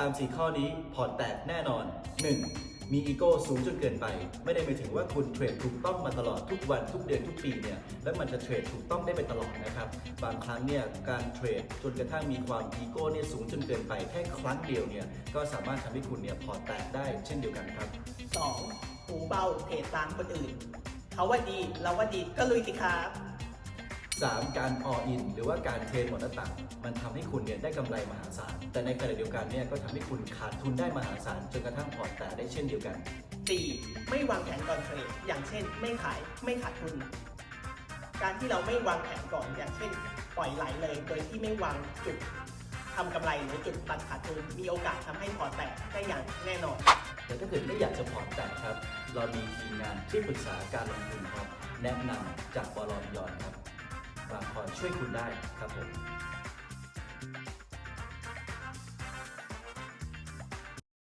ตาม 4 ข้อนี้พอร์ตแตกแน่นอน 1. มีอีโก้สูงจนเกินไป ไม่ได้หมายถึงว่าคุณเทรดถูกต้องมาตลอดทุกวันทุกเดือนทุกปีเนี่ยแล้วมันจะเทรดถูกต้องได้ไปตลอดนะครับ บางครั้งเนี่ยการเทรดจนกระทั่งมีความอีโก้เนี่ยสูงจนเกินไปแค่ครั้งเดียวเนี่ยก็สามารถทำให้คุณเนี่ยพอร์ตแตกได้เช่นเดียวกันครับ 2. หูเบาเทรดตามคนอื่น เขาว่าดีเราว่าดีก็ลุยสิครับ 3. การ all in หรือว่าการเทรดหมดหน้าต่างมันทำให้คุณเนี่ยได้กำไรมหาศาล แต่ในขณะเดียวกันเนี่ยก็ทำให้คุณขาดทุนได้มหาศาลจนกระทั่งพอร์ตแตกได้เช่นเดียวกัน 4. ไม่วางแผนก่อนเทรดอย่างเช่น ไม่ขายไม่ขาดทุน การที่เราไม่วางแผนก่อนอย่างเช่น ปล่อยไหลเลย โดยที่ไม่วางจุดทำกำไรหรือจุดตัดขาดทุนมีโอกาสทำให้พอร์ตแตกได้อย่างแน่นอนแต่ถ้าเกิดไม่อยากจะพอร์ตแตกครับ เรามีทีมงานที่ปรึกษาการลงทุนครับ แนะนำจากบลยอนครับมาคอย ช่วยคุณได้ครับผม